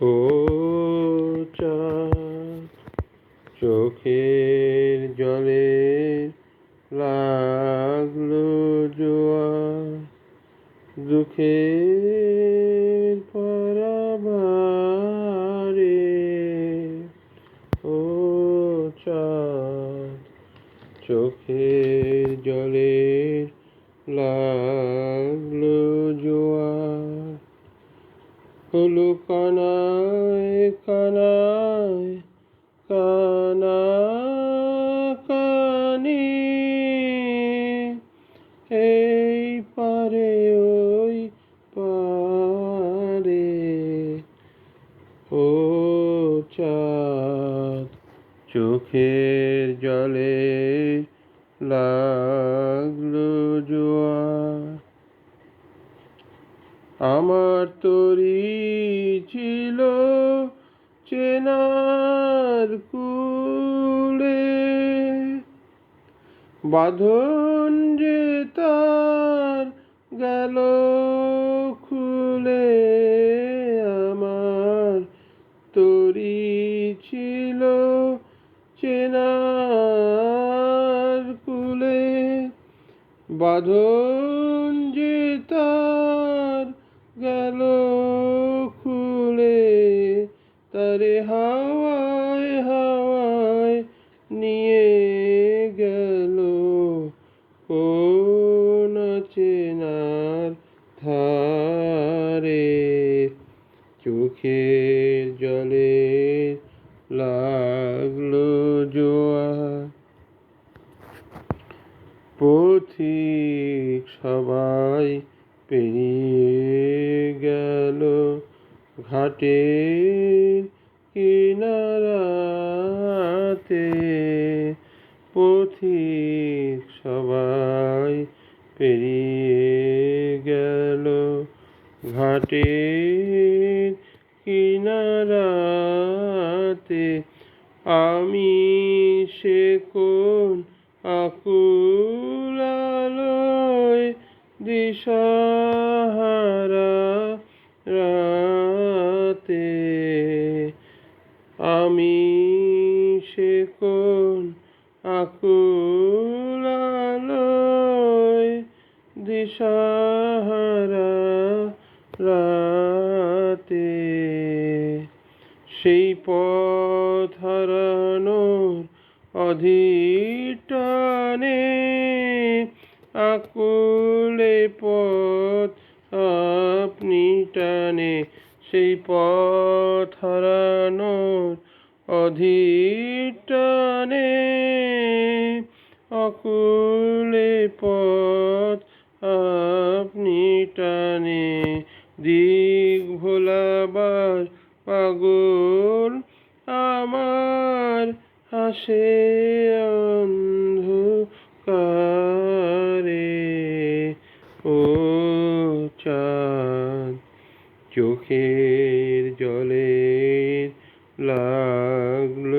ও চোখের জলে লাগল জোয়ার দুঃখের পরাবারে। ও চোখের জলে লাগল কানা কানি, এই পারে ওই পারে ও চাঁদ, চোখের জলে লাগল জোয়ার। আমার তরি ছিল চেনার কুলে বাঁধন যে তার গেল খুলে আমার। তরি ছিল চেনার কুলে বাঁধন ধারে চোখের জলে লাগল জোয়ার। পথিক সবাই পেরিয়ে গেল ঘাটে। ঘাটে কিনারাতে আমি সে কোন আকুলালয় দিশাহারা রাতে আমি সে কোন আকুলালয় দিশাহারা অধিটানে আকুলে পথ আপনি টানে, সেই পথ হারানোর অধিটানে অকুলে পথ আপনি টানে, দিক ভোলাবার পাগল আমার আকাশে অন্ধকারে ও চাঁদ চোখের জলে লাগল